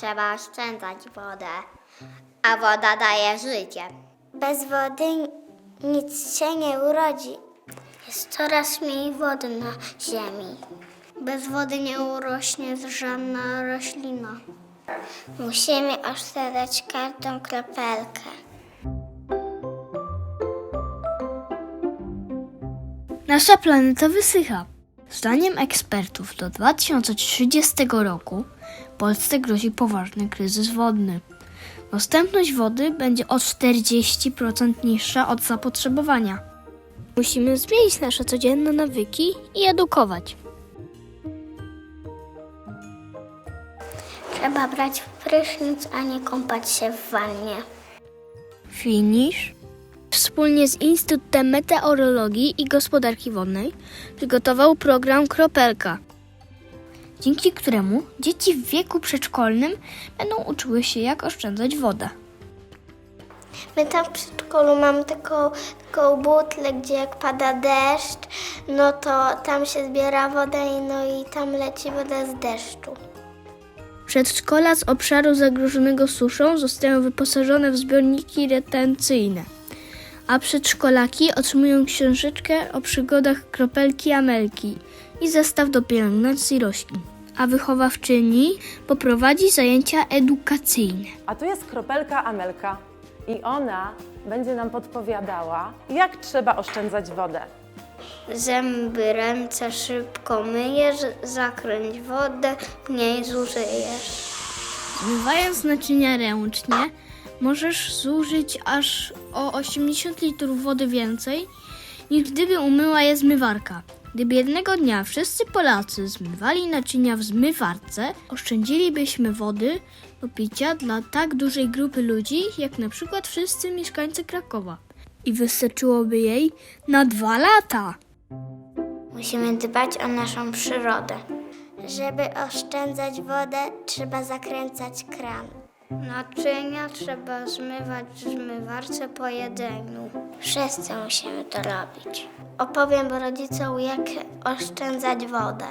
trzeba oszczędzać wodę, a woda daje życie. Bez wody nic się nie urodzi. Jest coraz mniej wody na ziemi. Bez wody nie urośnie żadna roślina. Musimy oszczędzać każdą kropelkę. Nasza planeta wysycha. Zdaniem ekspertów do 2030 roku Polsce grozi poważny kryzys wodny. Dostępność wody będzie o 40% niższa od zapotrzebowania. Musimy zmienić nasze codzienne nawyki i edukować. Trzeba brać prysznic, a nie kąpać się w wannie. Finish wspólnie z Instytutem Meteorologii i Gospodarki Wodnej przygotował program Kropelka, dzięki któremu dzieci w wieku przedszkolnym będą uczyły się, jak oszczędzać wodę. My tam w przedszkolu mamy taką, taką butlę, gdzie jak pada deszcz, no to tam się zbiera woda i no i tam leci woda z deszczu. Przedszkola z obszaru zagrożonego suszą zostają wyposażone w zbiorniki retencyjne, a przedszkolaki otrzymują książeczkę o przygodach kropelki Amelki i zestaw do pielęgnacji roślin, a wychowawczyni poprowadzi zajęcia edukacyjne. A tu jest kropelka Amelka i ona będzie nam podpowiadała, jak trzeba oszczędzać wodę. Zęby, ręce szybko myjesz, zakręć wodę, mniej zużyjesz. Zmywając naczynia ręcznie, możesz zużyć aż o 80 litrów wody więcej, niż gdyby umyła je zmywarka. Gdyby jednego dnia wszyscy Polacy zmywali naczynia w zmywarce, oszczędzilibyśmy wody do picia dla tak dużej grupy ludzi, jak na przykład wszyscy mieszkańcy Krakowa. I wystarczyłoby jej na dwa lata. Musimy dbać o naszą przyrodę. Żeby oszczędzać wodę, trzeba zakręcać kran. Naczynia trzeba zmywać w zmywarce po jedzeniu. Wszyscy musimy to robić. Opowiem rodzicom, jak oszczędzać wodę.